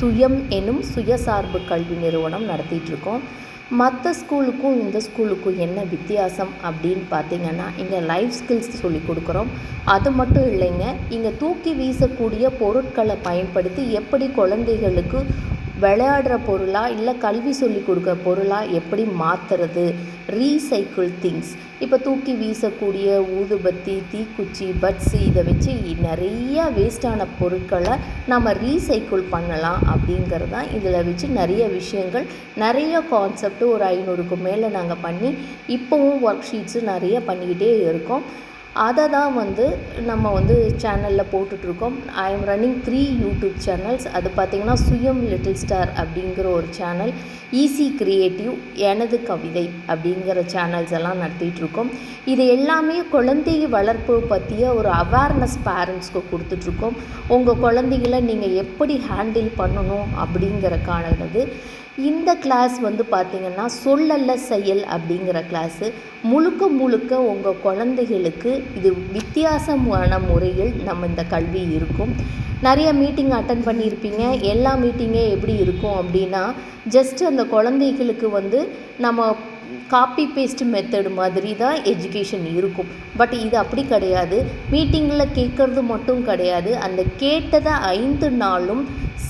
சுயம் எனும் சுயசார்பு கல்வி நிறுவனம் நடத்திட்டுருக்கோம். மற்ற ஸ்கூலுக்கும் இந்த ஸ்கூலுக்கும் என்ன வித்தியாசம் அப்படின்னு பார்த்தீங்கன்னா இங்கே லைஃப் ஸ்கில்ஸ் சொல்லி கொடுக்குறோம். அது மட்டும் இல்லைங்க இங்கே தூக்கி வீசக்கூடிய பொருட்களை பயன்படுத்தி எப்படி குழந்தைகளுக்கு விளையாடுற பொருளா இல்லை கல்வி சொல்லி கொடுக்குற பொருளாக எப்படி மாற்றுறது ரீசைக்கிள் திங்ஸ் இப்போ தூக்கி வீசக்கூடிய ஊதுபத்தி தீக்குச்சி பட்ஸு இதை வச்சு நிறைய வேஸ்டான பொருட்களை நம்ம ரீசைக்கிள் பண்ணலாம் அப்படிங்கிறது தான் இதில் வச்சு நிறைய விஷயங்கள். நிறைய கான்செப்ட் ஒரு ஐநூறுக்கு மேலே நாங்கள் பண்ணி இப்போவும் ஒர்க் ஷீட்ஸு நிறைய பண்ணிக்கிட்டே இருக்கோம். அதை தான் வந்து நம்ம வந்து சேனலில் போட்டுட்ருக்கோம். I am running three YouTube channels அது பார்த்திங்கன்னா சுயம் லிட்டில் ஸ்டார் அப்படிங்கிற ஒரு சேனல் ஈஸி கிரியேட்டிவ் எனது கவிதை அப்படிங்கிற சேனல்ஸ் எல்லாம் நடத்திட்டுருக்கோம் இது எல்லாமே குழந்தை வளர்ப்பு பற்றிய ஒரு அவேர்னஸ் பேரண்ட்ஸ்க்கு கொடுத்துட்ருக்கோம். உங்கள் குழந்தைகளை நீங்கள் எப்படி ஹேண்டில் பண்ணணும் அப்படிங்கிறக்கானது இந்த கிளாஸ் வந்து பார்த்திங்கன்னா சொல்லல்ல செயல் அப்படிங்கிற கிளாஸு முழுக்க முழுக்க உங்கள் குழந்தைகளுக்கு இது வித்தியாசமான முறையில் நம்ம இந்த கல்வி இருக்கும். நிறைய மீட்டிங் அட்டன் பண்ணியிருப்பீங்க. எல்லா மீட்டிங்கே எப்படி இருக்கும் அப்படின்னா ஜஸ்ட் அந்த குழந்தைகளுக்கு வந்து நம்ம காப்பி பேஸ்ட் மெத்தடு மாதிரி தான் எஜுகேஷன் இருக்கும். பட் இது அப்படி கிடையாது. மீட்டிங்கில் கேட்குறது மட்டும் கிடையாது. அந்த கேட்டதை ஐந்து நாளும்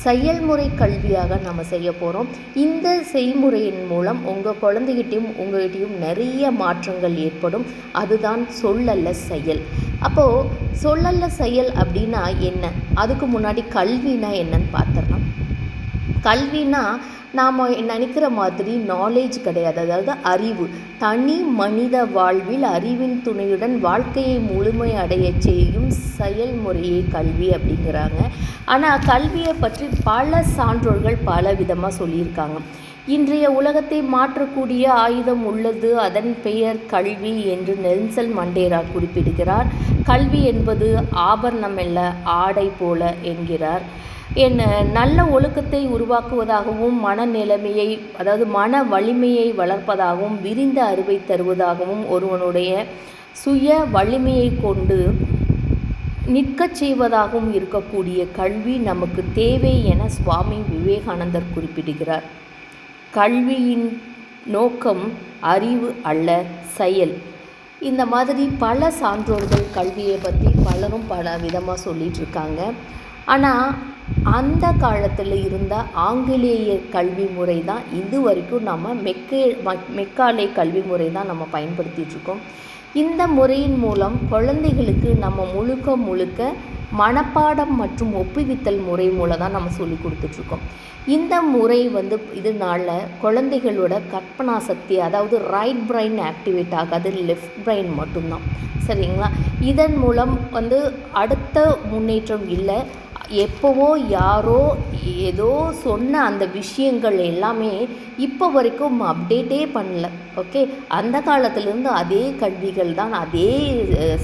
செயல்முறை கல்வியாக நம்ம செய்ய போகிறோம் இந்த செய்முறையின் மூலம் உங்கள் குழந்தைகிட்டையும் உங்கள்கிட்டையும் நிறைய மாற்றங்கள் ஏற்படும். அதுதான் சொல்லல்ல செயல். அப்போது சொல்லல்ல செயல் அப்படின்னா என்ன? அதுக்கு முன்னாடி கல்வினா என்னன்னு பார்த்துடலாம் கல்வினா நாம் நினைக்கிற மாதிரி நாலேஜ் கிடையாது. அதாவது அறிவு. தனி மனித வாழ்வில் அறிவின் துணையுடன் வாழ்க்கையை முழுமை அடைய செய்யும் செயல்முறையே கல்வி அப்படிங்கிறாங்க. ஆனால் கல்வியை பற்றி பல சான்றோர்கள் பல விதமாக சொல்லியிருக்காங்க. இன்றைய உலகத்தை மாற்றக்கூடிய ஆயுதம் உள்ளது. அதன் பெயர் கல்வி என்று நெல்சல் மண்டேரா குறிப்பிடுகிறார். கல்வி என்பது ஆபரணம் அல்ல ஆடை போல என்கிறார். என் நல்ல ஒழுக்கத்தை உருவாக்குவதாகவும் மனநிலைமையை அதாவது மன வலிமையை வளர்ப்பதாகவும் விரிந்த அறிவை தருவதாகவும் ஒருவனுடைய சுய வலிமையை கொண்டு நிற்கச் செய்வதாகவும் இருக்கக்கூடிய கல்வி நமக்கு தேவை என சுவாமி விவேகானந்தர் குறிப்பிடுகிறார். கல்வியின் நோக்கம் அறிவு அல்ல செயல். இந்த மாதிரி பல சான்றோர்கள் கல்வியை பற்றி பலரும் பல விதமாக சொல்லிகிட்டு இருக்காங்க. ஆனால் அந்த காலத்தில் இருந்த ஆங்கிலேய கல்வி முறை தான் இது வரைக்கும் நம்ம மெக்கே மெக்காலே கல்வி முறை தான் நம்ம பயன்படுத்திகிட்ருக்கோம் இந்த முறையின் மூலம் குழந்தைகளுக்கு நம்ம முழுக்க முழுக்க மனப்பாடம் மற்றும் ஒப்புவித்தல் முறை மூலம் தான் நம்ம சொல்லி கொடுத்துட்ருக்கோம் இந்த முறை வந்து இதனால் குழந்தைகளோட கற்பனா சக்தி அதாவது ரைட் பிரைன் ஆக்டிவேட் ஆகாது லெஃப்ட் பிரைன் மட்டும்தான். சரிங்களா? இதன் மூலம் வந்து அடுத்த முன்னேற்றம் இல்லை எப்போவோ யாரோ ஏதோ சொன்ன அந்த விஷயங்கள் எல்லாமே இப்போ வரைக்கும் அப்டேட்டே பண்ணல ஓகே அந்த காலத்துலேருந்து அதே கல்விகள் தான் அதே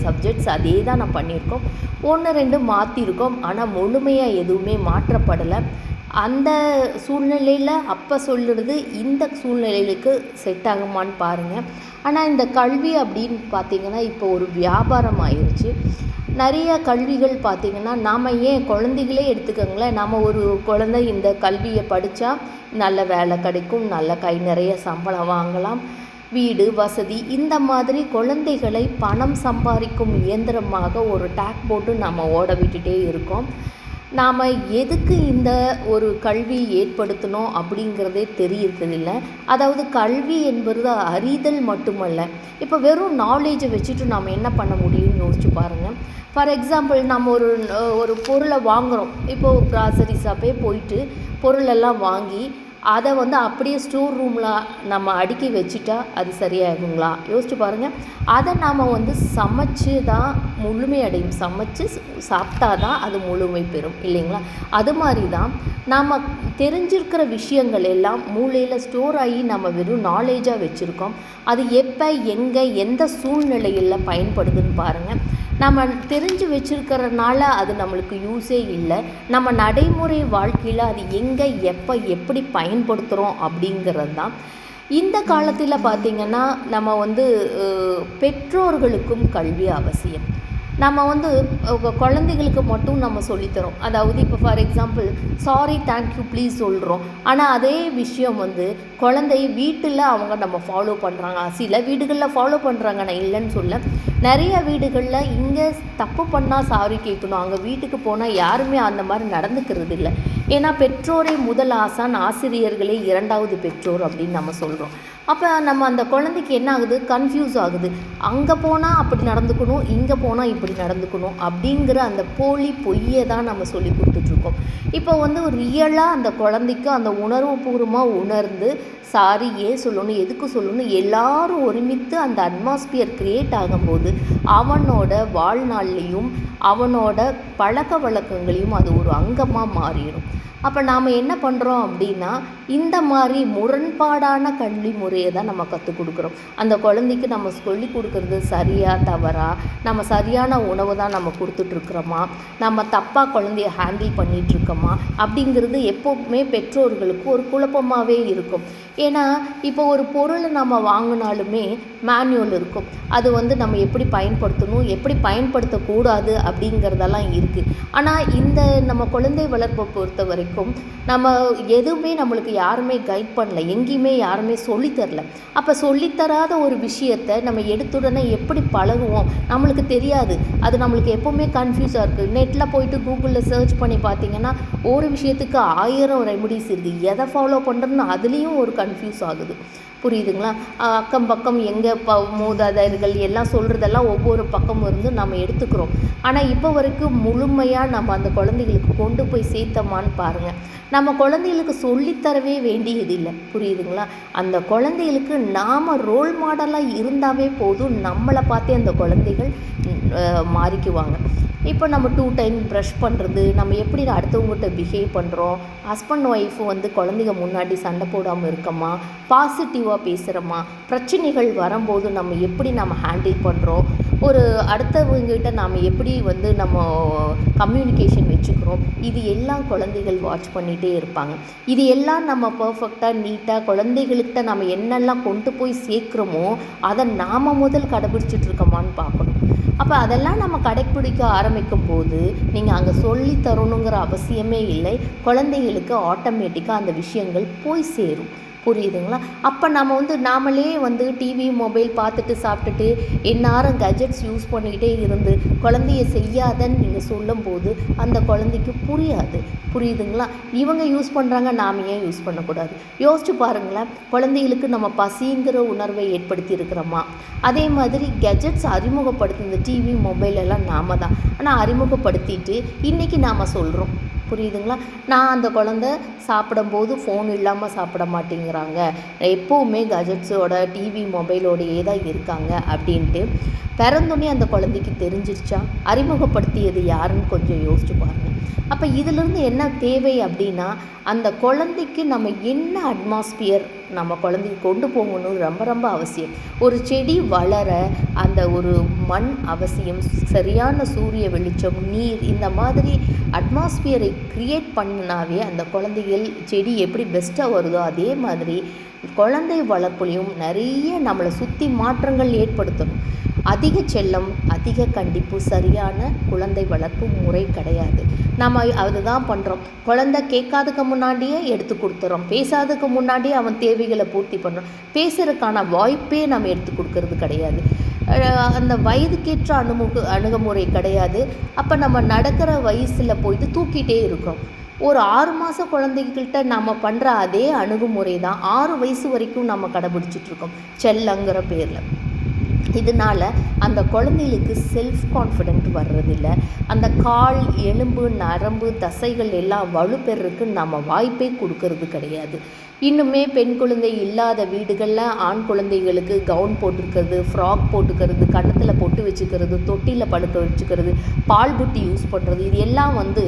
சப்ஜெக்ட்ஸ் அதே தான் நான் பண்ணியிருக்கோம். ஒன்று ரெண்டு மாற்றிருக்கோம் ஆனால் முழுமையாக எதுவுமே மாற்றப்படலை. அந்த சூழ்நிலையில் அப்போ சொல்லுறது இந்த சூழ்நிலைகளுக்கு செட் ஆகுமான்னு பாருங்கள் ஆனால் இந்த கல்வி அப்படின்னு பார்த்திங்கன்னா இப்போ ஒரு வியாபாரம் ஆயிடுச்சு நிறைய கல்விகள் பார்த்திங்கன்னா நாம் ஏன் குழந்தைகளே எடுத்துக்கோங்களேன் நம்ம ஒரு குழந்தை இந்த கல்வியை படித்தா நல்ல வேலை கிடைக்கும் நல்ல கை நிறைய சம்பளம் வாங்கலாம் வீடு வசதி இந்த மாதிரி குழந்தைகளை பணம் சம்பாதிக்கும் இயந்திரமாக ஒரு டேக் போட்டு நம்ம ஓட விட்டுட்டே இருக்கோம். நாம் எதுக்கு இந்த ஒரு கல்வி ஏற்படுத்தணும் அப்படிங்கிறதே தெரியறதில்ல. அதாவது கல்வி என்பது அறிதல் மட்டுமல்ல. இப்போ வெறும் நாலேஜை வச்சுட்டு நாம் என்ன பண்ண முடியும்னு யோசிச்சு பாருங்கள் ஃபார் எக்ஸாம்பிள் நம்ம ஒரு ஒரு பொருளை வாங்குகிறோம் இப்போது க்ராசரி ஷாப்பே போயிட்டு பொருளெல்லாம் வாங்கி அதை வந்து அப்படியே ஸ்டோர் ரூமில் நம்ம அடுக்கி வச்சுட்டா அது சரியாகுங்களா? யோசிச்சு பாருங்கள் அதை நாம் வந்து சமைச்சு தான் முழுமை அடையும். சமைச்சு சாப்பிட்டா தான் அது முழுமை பெறும் இல்லைங்களா? அது மாதிரி தான் நாம் தெரிஞ்சிருக்கிற விஷயங்கள் எல்லாம் மூளையில் ஸ்டோர் ஆகி நம்ம வெறும் நாலேஜாக வச்சுருக்கோம். அது எப்போ எங்கே எந்த சூழ்நிலையில் பயன்படுதுன்னு பாருங்கள் நம்ம தெரிஞ்சு வச்சுருக்கறனால அது நம்மளுக்கு யூஸே இல்லை. நம்ம நடைமுறை வாழ்க்கையில் அது எங்கே எப்போ எப்படி பயன்படுத்துகிறோம் அப்படிங்கிறது தான் இந்த காலத்தில் பார்த்திங்கன்னா நம்ம வந்து பெற்றோர்களுக்கும் கல்வி அவசியம். நம்ம வந்து குழந்தைகளுக்கு மட்டும் நம்ம சொல்லித்தரோம். அதாவது இப்போ for example sorry thank you please சொல்கிறோம் ஆனால் அதே விஷயம் வந்து குழந்தை வீட்டில் அவங்க நம்ம ஃபாலோ பண்ணுறாங்க சில வீடுகளில் ஃபாலோ பண்ணுறாங்க நான் இல்லைன்னு சொல்ல நிறைய வீடுகளில் இங்கே தப்பு பண்ணால் சாரி கேட்கணும் அங்கே வீட்டுக்கு போனால் யாருமே அந்த மாதிரி நடந்துக்கிறது இல்லை. ஏன்னா பெற்றோரே முதல் ஆசான் ஆசிரியர்களே இரண்டாவது பெற்றோர் அப்படின்னு நம்ம சொல்கிறோம் அப்போ நம்ம அந்த குழந்தைக்கு என்ன ஆகுது? கன்ஃபியூஸ் ஆகுது. அங்கே போனால் அப்படி நடந்துக்கணும் இங்கே போனால் இப்படி நடந்துக்கணும் அப்படிங்கிற அந்த போலி பொய்யை தான் நம்ம சொல்லி கொடுத்துட்ருக்கோம் இப்போ வந்து ரியலாக அந்த குழந்தைக்கு அந்த உணர்வுபூர்வமாக உணர்ந்து சாரி ஏன் சொல்லணும்? எதுக்கு சொல்லணும்? எல்லாரும் ஒருமித்து அந்த அட்மாஸ்பியர் க்ரியேட் ஆகும்போது அவனோட வாழ்நாள்லேயும் அவனோட பழக்க வழக்கங்களையும் அது ஒரு அங்கமாக மாறிடும். அப்போ நாம் என்ன பண்ணுறோம் அப்படின்னா இந்த மாதிரி முரண்பாடான கல்வி முறையை தான் நம்ம கற்றுக் கொடுக்குறோம். அந்த குழந்தைக்கு நம்ம சொல்லி கொடுக்குறது சரியாக தவறா? நம்ம சரியான உணவு தான் நம்ம கொடுத்துட்ருக்குறோமா நம்ம தப்பாக குழந்தைய ஹேண்டில் பண்ணிகிட்ருக்கோமா அப்படிங்கிறது எப்போவுமே பெற்றோர்களுக்கு ஒரு குழப்பமாகவே இருக்கும். ஏன்னா இப்போ ஒரு பொருளை நம்ம வாங்கினாலுமே மேனுவல் இருக்கும். அது வந்து நம்ம எப்படி பயன்படுத்தணும் எப்படி பயன்படுத்தக்கூடாது அப்படிங்கிறதெல்லாம் இருக்குது ஆனால் இந்த நம்ம குழந்தை வளர்ப்பை பொறுத்த வரைக்கும் நம்ம எதுவுமே நம்மளுக்கு யாருமே கைட் பண்ணல. எங்கேயுமே யாருமே சொல்லித்தரல அப்போ சொல்லித்தராத ஒரு விஷயத்தை நம்ம எடுத்துடனே எப்படி பழகுவோம்? நம்மளுக்கு தெரியாது. அது நம்மளுக்கு எப்போவுமே கன்ஃபியூஸாக இருக்குது நெட்டில் போயிட்டு கூகுளில் சர்ச் பண்ணி பார்த்தீங்கன்னா ஒரு விஷயத்துக்கு ஆயிரம் ரெமடிஸ் இருக்குது எதை ஃபாலோ பண்ணுறதுன்னு அதுலேயும் ஒரு கன்ஃபியூஸ் ஆகுது. புரியுதுங்களா? அக்கம் பக்கம் எங்கே ப மூதாதையர்கள் எல்லாம் சொல்கிறதெல்லாம் ஒவ்வொரு பக்கம் இருந்து நம்ம எடுத்துக்கிறோம். ஆனால் இப்போ வரைக்கும் முழுமையாக நம்ம அந்த குழந்தைகளுக்கு கொண்டு போய் சேர்த்தோமான்னு பாருங்கள் நம்ம குழந்தைகளுக்கு சொல்லித்தரவே வேண்டியது இல்லை புரியுதுங்களா? அந்த குழந்தைகளுக்கு நாம் ரோல் மாடலாக இருந்தாவே போதும். நம்மளை பார்த்தே அந்த குழந்தைகள் மாறிக்குவாங்க. இப்போ நம்ம டூ டைம் ப்ரஷ் பண்ணுறது நம்ம எப்படி அடுத்தவங்ககிட்ட பிஹேவ் பண்ணுறோம் ஹஸ்பண்ட் ஒய்ஃபு வந்து குழந்தைங்க முன்னாடி சண்டை போடாமல் இருக்கோமா? பாசிட்டிவாக பேசுகிறோமா பிரச்சனைகள் வரும்போது நம்ம எப்படி நம்ம ஹேண்டில் பண்ணுறோம் ஒரு அடுத்தவங்ககிட்ட நாம் எப்படி வந்து நம்ம கம்யூனிகேஷன் வச்சுக்கிறோம்? இது எல்லாம் குழந்தைகள் வாட்ச் பண்ணிகிட்டே இருப்பாங்க. இது எல்லாம் நம்ம பர்ஃபெக்டாக நீட்டாக குழந்தைகள்கிட்ட நம்ம என்னெல்லாம் கொண்டு போய் சேர்க்குறோமோ அதை நாம் முதல் கடைபிடிச்சிட்டு இருக்கோமான்னு பார்க்கணும். அப்போ அதெல்லாம் நம்ம கடைப்பிடிக்க ஆரம்பிக்கும் போது நீங்கள் அங்கே சொல்லி தரணுங்கிற அவசியமே இல்லை. குழந்தைகளுக்கு ஆட்டோமேட்டிக்காக அந்த விஷயங்கள் போய் சேரும். புரியுதுங்களா? அப்போ நம்ம வந்து நாமளே வந்து டிவி மொபைல் பார்த்துட்டு சாப்பிட்டுட்டு எந்நேரம் கெஜெட்ஸ் யூஸ் பண்ணிக்கிட்டே இருந்து குழந்தைய செய்யாதன்னு நீங்கள் சொல்லும்போது அந்த குழந்தைக்கு புரியாது. புரியுதுங்களா? இவங்க யூஸ் பண்ணுறாங்க நாம் ஏன் யூஸ் பண்ணக்கூடாது? யோசிச்சு பாருங்களேன் குழந்தைகளுக்கு நம்ம பசிங்கிற உணர்வை ஏற்படுத்தி இருக்கிறோமா அதே மாதிரி கெஜெட்ஸ் அறிமுகப்படுத்தி இந்த டிவி மொபைல் எல்லாம் நாம தான். ஆனால் அறிமுகப்படுத்திட்டு இன்றைக்கி நாம் சொல்கிறோம் புரியுதுங்களா? நான் அந்த குழந்த சாப்பிடும்போது ஃபோன் இல்லாமல் சாப்பிட மாட்டேங்கிறாங்க. எப்போவுமே கஜெட்ஸோட டிவி மொபைலோடையே தான் இருக்காங்க அப்படின்ட்டு. பிறந்தோடனே அந்த குழந்தைக்கு தெரிஞ்சிருச்சா? அறிமுகப்படுத்தியது யாருன்னு கொஞ்சம் யோசிச்சு பாருங்கள் அப்போ இதிலிருந்து என்ன தேவை அப்படின்னா அந்த குழந்தைக்கு நம்ம என்ன அட்மாஸ்பியர் நம்ம குழந்தைக்கு கொண்டு போகணும் ரொம்ப ரொம்ப அவசியம். ஒரு செடி வளர அந்த ஒரு மண் அவசியம் சரியான சூரிய வெளிச்சம் நீர் இந்த மாதிரி அட்மாஸ்பியரை க்ரியேட் பண்ணினாவே அந்த குழந்தைகள் செடி எப்படி பெஸ்ட்டாக வருதோ அதே மாதிரி குழந்தை வளர்ப்புலையும் நிறைய நம்மளை சுற்றி மாற்றங்கள் ஏற்படுத்தணும். அதிக செல்லம் அதிக கண்டிப்பு சரியான குழந்தை வளர்ப்பு முறை கிடையாது. நம்ம அதுதான் பண்ணுறோம் குழந்தை கேட்காததுக்கு முன்னாடியே எடுத்து கொடுத்துறோம். பேசாததுக்கு முன்னாடியே அவன் தேவைகளை பூர்த்தி பண்ணுறோம் பேசுறதுக்கான வாய்ப்பே நம்ம எடுத்து கொடுக்கறது கிடையாது. அந்த வயதுக்கேற்ற அணுமுக அணுகுமுறை கிடையாது. அப்போ நம்ம நடக்கிற வயசில் போயிட்டு தூக்கிட்டே இருக்கிறோம் ஒரு ஆறு மாத குழந்தைகள்கிட்ட நம்ம பண்ணுற அதே அணுகுமுறை தான் ஆறு வயசு வரைக்கும் நம்ம கடைபிடிச்சிட்ருக்கோம் செல்லங்கிற பேரில். இதனால் அந்த குழந்தைகளுக்கு செல்ஃப் கான்ஃபிடென்ட் வர்றதில்ல. அந்த கால் எலும்பு நரம்பு தசைகள் எல்லாம் வலுப்பெறதுக்கு நம்ம வாய்ப்பே கொடுக்கறது கிடையாது. இன்னுமே பெண் குழந்தை இல்லாத வீடுகளில் ஆண் குழந்தைகளுக்கு கவுன் போட்டுக்கிறது ஃப்ராக் போட்டுக்கிறது கன்னத்தில் பொட்டு வச்சுக்கிறது தொட்டியில் படுக்க வச்சுக்கிறது பால் புட்டி யூஸ் பண்ணுறது இது எல்லாம் வந்து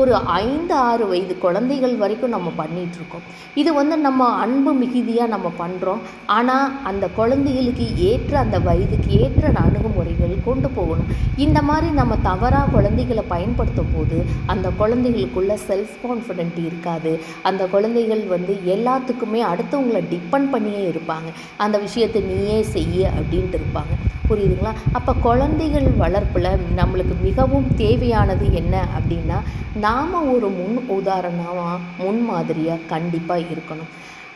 ஒரு ஐந்து ஆறு வயது குழந்தைகள் வரைக்கும் நம்ம பண்ணிகிட்ருக்கோம் இது வந்து நம்ம அன்பு மிகுதியாக நம்ம பண்ணுறோம் ஆனால் அந்த குழந்தைகளுக்கு ஏற்ற அந்த வயதுக்கு ஏற்ற அணுகுமுறைகள் கொண்டு போகணும். இந்த மாதிரி நம்ம தவறாக குழந்தைகளை பயன்படுத்தும் போது அந்த குழந்தைகளுக்குள்ள செல்ஃப் கான்ஃபிடென்ட் இருக்காது. அந்த குழந்தைகள் வந்து எல்லா எல்லாத்துக்குமே அடுத்தவங்கள டிபெண்ட் பண்ணியே இருப்பாங்க. அந்த விஷயத்தை நீயே செய்ய அப்படின்ட்டு இருப்பாங்க. புரியுதுங்களா? அப்போ குழந்தைகள் வளர்ப்பில் நம்மளுக்கு மிகவும் தேவையானது என்ன அப்படின்னா நாம் ஒரு முன் உதாரணமாக முன் மாதிரியாக கண்டிப்பாக இருக்கணும்.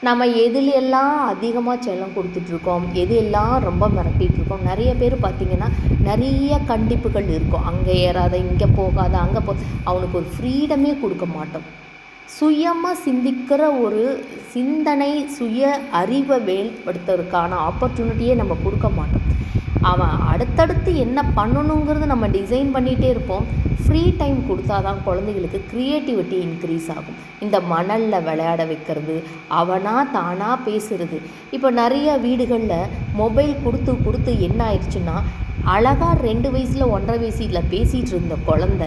நம்ம எதில் எல்லாம் அதிகமாக செல்லம் கொடுத்துட்ருக்கோம் எது எல்லாம் ரொம்ப மிரட்டிகிட்ருக்கோம் நிறைய பேர் பார்த்திங்கன்னா நிறைய கண்டிப்புகள் இருக்கும். அங்கே ஏறாத இங்கே போகாத அங்கே போ அவனுக்கு ஒரு ஃப்ரீடமே கொடுக்க மாட்டோம். சுயமாக சிந்திக்கிற ஒரு சிந்தனை சுய அறிவை வேல்படுத்துறதுக்கான ஆப்பர்ச்சுனிட்டியே நம்ம கொடுக்க மாட்டோம். அவன் அடுத்தடுத்து என்ன பண்ணணுங்கிறது நம்ம டிசைன் பண்ணிகிட்டே இருப்போம். ஃப்ரீ டைம் கொடுத்தா தான் குழந்தைகளுக்கு க்ரியேட்டிவிட்டி இன்க்ரீஸ் ஆகும். இந்த மணலில் விளையாட வைக்கிறது அவனாக தானாக பேசுகிறது இப்போ நிறைய வீடுகளில் மொபைல் கொடுத்து கொடுத்து என்ன ஆயிடுச்சுன்னா அழகாக ரெண்டு வயசில் ஒன்றரை வயசில் பேசிகிட்டு இருந்த குழந்த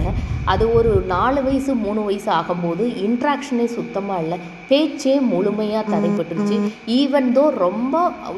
அது ஒரு நாலு வயசு மூணு வயசு ஆகும்போது இன்ட்ராக்ஷனே சுத்தமாக இல்லை. பேச்சே முழுமையாக தடைப்பட்டுருச்சு ஈவன் தோ ரொம்ப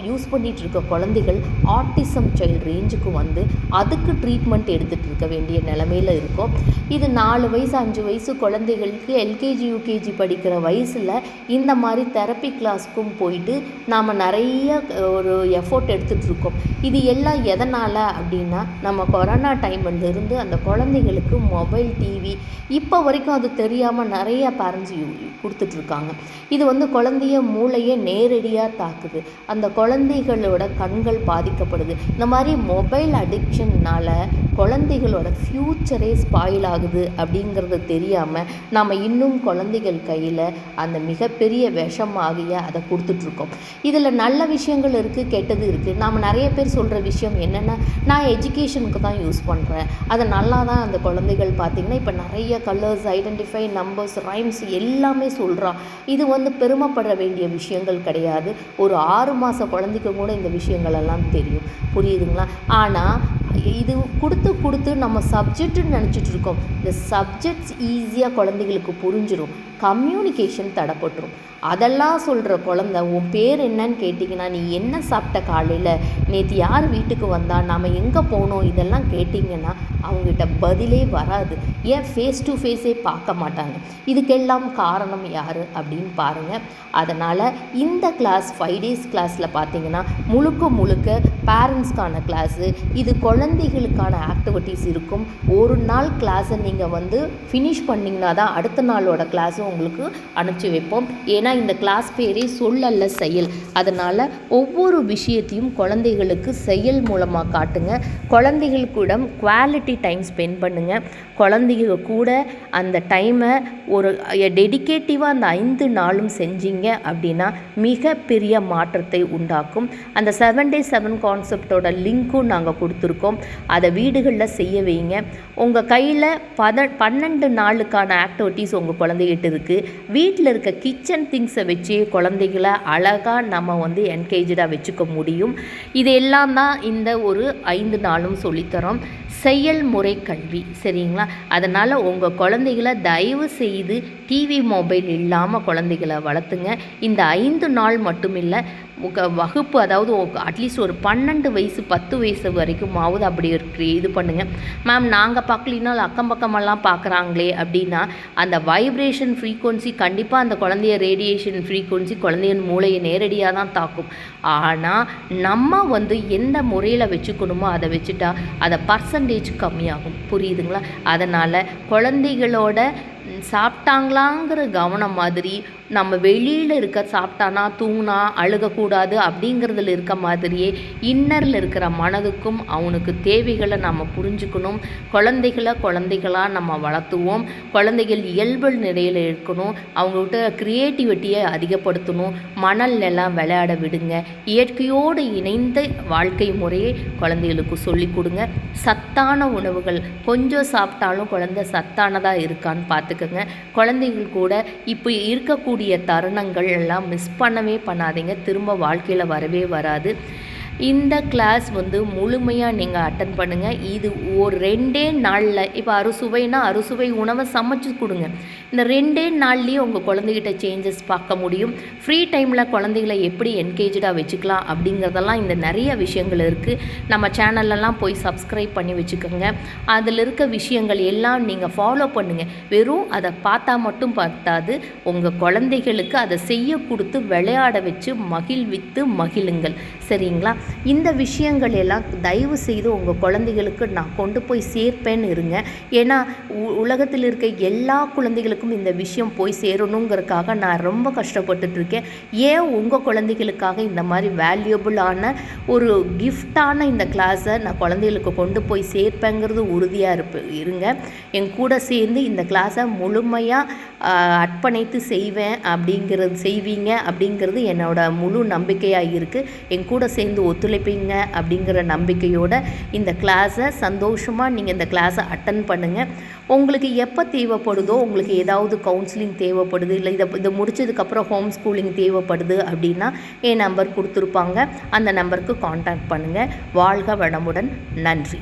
யூஸ் பண்ணிகிட்டு இருக்க குழந்தைகள் ஆட்டிசம் சைல்டு ரேஞ்சுக்கு வந்து அதுக்கு ட்ரீட்மெண்ட் எடுத்துகிட்டு இருக்க வேண்டிய நிலமையில் இருக்கும். இது நாலு வயசு அஞ்சு வயசு குழந்தைகளுக்கு எல்கேஜி யூகேஜி படிக்கிற வயசில் இந்த மாதிரி தெரப்பி கிளாஸ்க்கும் போயிட்டு நாம் நிறைய ஒரு எஃபோர்ட் எடுத்துகிட்டு இருக்கோம். இது எல்லாம் எதனால் அப்படின்னா நம்ம கொரோனா டைம்லேருந்து அந்த குழந்தைகளுக்கு மொபைல் டிவி இப்போ வரைக்கும் அது தெரியாமல் நிறைய பேரண்ட்ஸ் கொடுத்துட்ருக்காங்க இது வந்து குழந்தைய மூளையை நேரடியாக தாக்குது. அந்த குழந்தைகளோட கண்கள் பாதிக்கப்படுது. இந்த மாதிரி மொபைல் அடிக்ஷன்னால் குழந்தைகளோட ஃப்யூச்சரே ஸ்பா ஆகுது அப்படிங்கிறது தெரியாமல் நம்ம இன்னும் குழந்தைகள் கையில் அந்த மிகப்பெரிய விஷமாகிய அதை கொடுத்துட்ருக்கோம். இதில் நல்ல விஷயங்கள் இருக்குது கெட்டது இருக்குது நாம் நிறைய பேர் சொல்கிற விஷயம் என்னென்னா நான் எஜுகேஷனுக்கு தான் யூஸ் பண்ணுறேன் அதை நல்லா தான் அந்த குழந்தைகள் பார்த்திங்கன்னா இப்போ நிறைய கலர்ஸ் ஐடென்டிஃபை நம்பர்ஸ் ரைம்ஸ் எல்லாமே சொல்கிறான் இது வந்து பெருமைப்பட வேண்டிய விஷயங்கள் கிடையாது. ஒரு ஆறு மாத குழந்தைக்கு கூட இந்த விஷயங்களெல்லாம் தெரியும். புரியுதுங்களா? ஆனால் இது கொடுத்து கொடுத்து நம்ம சப்ஜெக்ட்டுன்னு நினச்சிட்டு இருக்கோம். இந்த சப்ஜெக்ட்ஸ் ஈஸியாக குழந்தைகளுக்கு புரிஞ்சிடும் கம்யூனிகேஷன் தடப்பட்டுரும். அதெல்லாம் சொல்கிற குழந்த உன் பேர் என்னன்னு கேட்டிங்கன்னா நீ என்ன சாப்பிட்ட காலையில்? நேற்று யார் வீட்டுக்கு வந்தா? நாம் எங்கே போனோம்? இதெல்லாம் கேட்டிங்கன்னா அவங்ககிட்ட பதிலே வராது. ஏன்? ஃபேஸ் டு ஃபேஸே பார்க்க மாட்டாங்க. இதுக்கெல்லாம் காரணம் யார் அப்படின்னு பாருங்கள் அதனால் இந்த கிளாஸ் ஃபைவ் டேஸ் கிளாஸில் பார்த்தீங்கன்னா முழுக்க முழுக்க பேரண்ட்ஸ்க்கான கிளாஸு இது குழந்தைகளுக்கான ஆக்டிவிட்டீஸ் இருக்கும். ஒரு நாள் கிளாஸை நீங்கள் வந்து ஃபினிஷ் பண்ணிங்கன்னா தான் அடுத்த நாளோட கிளாஸும் உங்களுக்கு அனுப்பிச்சி வைப்போம். ஏன்னா இந்த கிளாஸ் பேரே சொல்லல்ல செயல். அதனால் ஒவ்வொரு விஷயத்தையும் குழந்தைகளுக்கு செயல் மூலமாக காட்டுங்க. குழந்தைகளுக்கூட குவாலிட்டி டைம் ஸ்பெண்ட் பண்ணுங்கள் குழந்தைங்க கூட அந்த டைமை ஒரு டெடிக்கேட்டிவாக அந்த ஐந்து நாளும் செஞ்சீங்க அப்படின்னா மிகப்பெரிய மாற்றத்தை உண்டாக்கும். அந்த செவன் டே செவன் கான்செப்டோட லிங்க்கும் நாங்கள் கொடுத்துருக்கோம். அதை வீடுகளில் செய்ய வைங்க. உங்கள் கையில் பத பன்னெண்டு நாளுக்கான ஆக்டிவிட்டீஸ் உங்கள் குழந்தைகிட்ட இருக்குது வீட்டில் இருக்க கிச்சன் திங்ஸை வச்சு குழந்தைகளை அழகாக நம்ம வந்து என்கேஜாக வச்சுக்க முடியும். இது எல்லாம் தான் இந்த ஒரு ஐந்து நாளும் சொல்லித்தரோம். செயல் முறை கல்வி சரிங்களா? அதனால் உங்கள் குழந்தைகளை தயவு செய்து டிவி மொபைல் இல்லாமல் குழந்தைகளை வளர்த்துங்க. இந்த ஐந்து நாள் மட்டும் இல்லை வகுப்பு அதாவது அட்லீஸ்ட் ஒரு பன்னெண்டு வயசு பத்து வயசு வரைக்குமாவது அப்படி இருக்கு இது பண்ணுங்கள் மேம் நாங்கள் பார்க்கலினாலும் அக்கம் பக்கமெல்லாம் பார்க்குறாங்களே அப்படின்னா அந்த வைப்ரேஷன் ஃப்ரீக்குவன்சி கண்டிப்பாக அந்த குழந்தைய ரேடியேஷன் ஃப்ரீக்குவன்சி குழந்தையின் மூளையை நேரடியாக தான் தாக்கும். ஆனால் நம்ம வந்து எந்த முறையில் வச்சுக்கணுமோ அதை வச்சுட்டா அதை பர்சன்டேஜ் கம்மியாகும். புரியுதுங்களா? அதனால் குழந்தைகளோட சாப்பிட்டாங்களாங்கிற கவனம் மாதிரி நம்ம வெளியில் இருக்க சாப்பிட்டானா தூங்கினா அழுகக்கூடாது அப்படிங்கிறதுல இருக்க மாதிரியே இன்னரில் இருக்கிற மனதுக்கும் அவனுக்கு தேவைகளை நம்ம புரிஞ்சுக்கணும். குழந்தைகளை குழந்தைகளாக நம்ம வளர்த்துவோம். குழந்தைகள் இயல்பு நிலையில் இருக்கணும். அவங்கக்கிட்ட க்ரியேட்டிவிட்டியை அதிகப்படுத்தணும். மணல் எல்லாம் விளையாட விடுங்க. இயற்கையோடு இணைந்த வாழ்க்கை முறையை குழந்தைகளுக்கு சொல்லிக் கொடுங்க. சத்தான உணவுகள் கொஞ்சம் சாப்பிட்டாலும் குழந்தை சத்தானதாக இருக்கான்னு பார்த்துக்கோங்க குழந்தைகள் கூட இப்போ இருக்கக்கூடிய தருணங்கள் எல்லாம் மிஸ் பண்ணவே பண்ணாதீங்க. திரும்ப வாழ்க்கையில் வரவே வராது. இந்த கிளாஸ் வந்து முழுமையாக நீங்கள் அட்டன் பண்ணுங்கள் இது ஒரு ரெண்டே நாளில் இப்போ அறுசுவைனா அறுசுவை உணவை சமைச்சு கொடுங்க. இந்த ரெண்டே நாள்லேயே உங்கள் குழந்தைகிட்ட சேஞ்சஸ் பார்க்க முடியும். ஃப்ரீ டைமில் குழந்தைகளை எப்படி என்கேஜாக வச்சுக்கலாம் அப்படிங்கிறதெல்லாம் இந்த நிறைய விஷயங்கள் இருக்குது நம்ம சேனல்லலாம் போய் சப்ஸ்கிரைப் பண்ணி வச்சுக்கோங்க. அதில் இருக்க விஷயங்கள் எல்லாம் நீங்கள் ஃபாலோ பண்ணுங்கள் வெறும் அதை பார்த்தா மட்டும் பார்த்தாது உங்கள் குழந்தைகளுக்கு அதை செய்ய கொடுத்து விளையாட வச்சு மகிழ்வித்து மகிழுங்கள். சரிங்களா? இந்த விஷயங்கள் எல்லாம் தயவு செய்து உங்கள் குழந்தைகளுக்கு நான் கொண்டு போய் சேர்ப்பேன்னு இருங்க. ஏன்னா உ- உலகத்தில் இருக்க எல்லா குழந்தைகளுக்கும் இந்த விஷயம் போய் சேரணுங்கிறதுக்காக நான் ரொம்ப கஷ்டப்பட்டுட்டு இருக்கேன் ஏன் உங்கள் குழந்தைகளுக்காக இந்த மாதிரி வேல்யூபிளான ஒரு கிஃப்டான இந்த கிளாஸை நான் குழந்தைகளுக்கு கொண்டு போய் சேர்ப்பேங்கிறது உறுதியாக இருப்பு இருங்க. என் கூட சேர்ந்து இந்த கிளாஸை முழுமையாக அர்ப்பணித்து செய்வேன் அப்படிங்கிறது செய்வீங்க அப்படிங்கிறது என்னோட முழு நம்பிக்கையாக இருக்குது என் கூட சேர்ந்து ஒத்துழைப்பீங்க அப்படிங்கிற நம்பிக்கையோட இந்த கிளாஸை சந்தோஷமாக நீங்கள் இந்த கிளாஸை அட்டன் பண்ணுங்கள் உங்களுக்கு எப்போ தேவைப்படுதோ உங்களுக்கு ஏதாவது கவுன்சிலிங் தேவைப்படுது இல்லை இதை இதை முடிச்சதுக்கப்புறம் ஹோம் ஸ்கூலிங் தேவைப்படுது அப்படின்னா என் நம்பர் கொடுத்துருப்பாங்க. அந்த நம்பருக்கு காண்டாக்ட் பண்ணுங்கள் வாழ்க வளமுடன். நன்றி.